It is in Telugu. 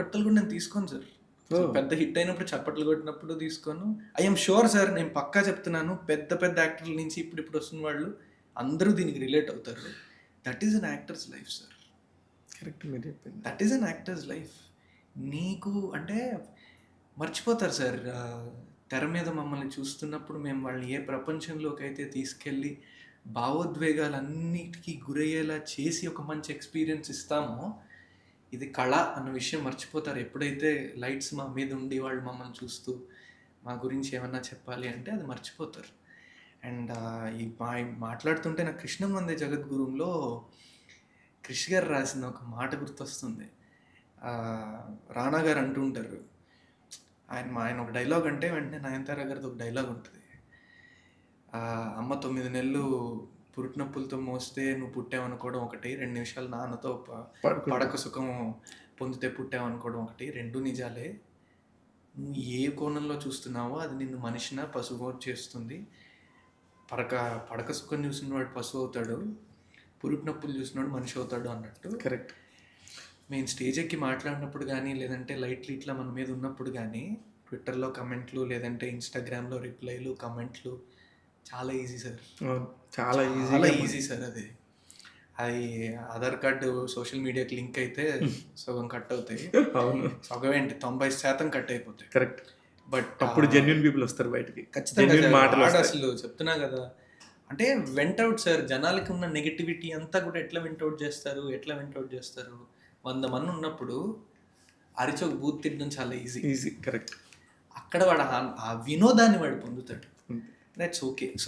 పొగట్టలు కూడా నేను తీసుకోను సార్. పెద్ద హిట్ అయినప్పుడు చప్పట్లు కొట్టినప్పుడు తీసుకోను. ఐఎమ్ షూర్ సార్ నేను పక్కా చెప్తున్నాను పెద్ద పెద్ద యాక్టర్ల నుంచి ఇప్పుడు ఇప్పుడు వస్తున్న వాళ్ళు అందరూ దీనికి రిలేట్ అవుతారు. That is an actor's life sir correct మీరు చెప్పింది. That is an actor's life నీకు అంటే మర్చిపోతారు సార్ తెర మీద మమ్మల్ని చూస్తున్నప్పుడు మేము వాళ్ళని ఏ ప్రపంచంలోకి అయితే తీసుకెళ్ళి భావోద్వేగాలన్నిటికీ గురయ్యేలా చేసి ఒక మంచి ఎక్స్పీరియన్స్ ఇస్తామో ఇది కళ అన్న విషయం మర్చిపోతారు. ఎప్పుడైతే లైట్స్ మా మీద ఉండి వాళ్ళు మమ్మల్ని చూస్తూ మా గురించి ఏమన్నా చెప్పాలి అంటే అది మర్చిపోతారు. అండ్ ఈ మా మాట్లాడుతుంటే నాకు కృష్ణం జగద్గురుంలో క్రిష్ గారు రాసిన ఒక మాట గుర్తొస్తుంది. రానా గారు అంటుంటారు ఆయన మా ఆయన ఒక డైలాగ్ అంటే వెంటనే నయనతార గారిది ఒక డైలాగ్ ఉంటుంది. అమ్మ తొమ్మిది నెలలు పురుటినొప్పులతో మోస్తే నువ్వు పుట్టావనుకోవడం ఒకటి రెండు నిమిషాలు నాన్నతో. పడక సుఖం పొందితే పుట్టావనుకోవడం ఒకటి రెండు నిజాలే. నువ్వు ఏ కోణంలో చూస్తున్నావో అది నిన్ను మనిషిన పశువు చేస్తుంది. పడక పడక సుఖం చూసిన వాడు పశువు అవుతాడు. పురుటి నొప్పులు చూసినవాడు మనిషి అవుతాడు అన్నట్టు. కరెక్ట్. మేము స్టేజ్ ఎక్కి మాట్లాడినప్పుడు కానీ లేదంటే లైట్లు ఇట్లా మన మీద ఉన్నప్పుడు కానీ ట్విట్టర్లో కమెంట్లు లేదంటే ఇన్స్టాగ్రామ్లో రిప్లైలు కమెంట్లు చాలా ఈజీ సార్ చాలా చాలా ఈజీ ఈజీ సార్ అది. అది ఆధార్ కార్డు సోషల్ మీడియాకి లింక్ అయితే సగం కట్ అవుతాయి. అవును. సగం ఏంటి? తొంభై శాతం కట్ అయిపోతాయి. కరెక్ట్. బట్ అప్పుడు జెన్యున్ పీపుల్ వస్తారు బయటికి. ఖచ్చితంగా. మాటలు. అసలు చెప్తున్నా కదా. అంటే వెంట్ అవుట్ సార్ జనాలకి ఉన్న నెగిటివిటీ అంతా కూడా ఎట్లా వెంట్ అవుట్ చేస్తారు? ఎట్లా వెంట్ అవుట్ చేస్తారు? వంద మంది ఉన్నప్పుడు అరిచి ఒక బూత్ తిట్టడం చాలా ఈజీ ఈజీ కరెక్ట్ అక్కడ వాడు ఆ వినోదాన్ని వాడు పొందుతాడు. that's okay. So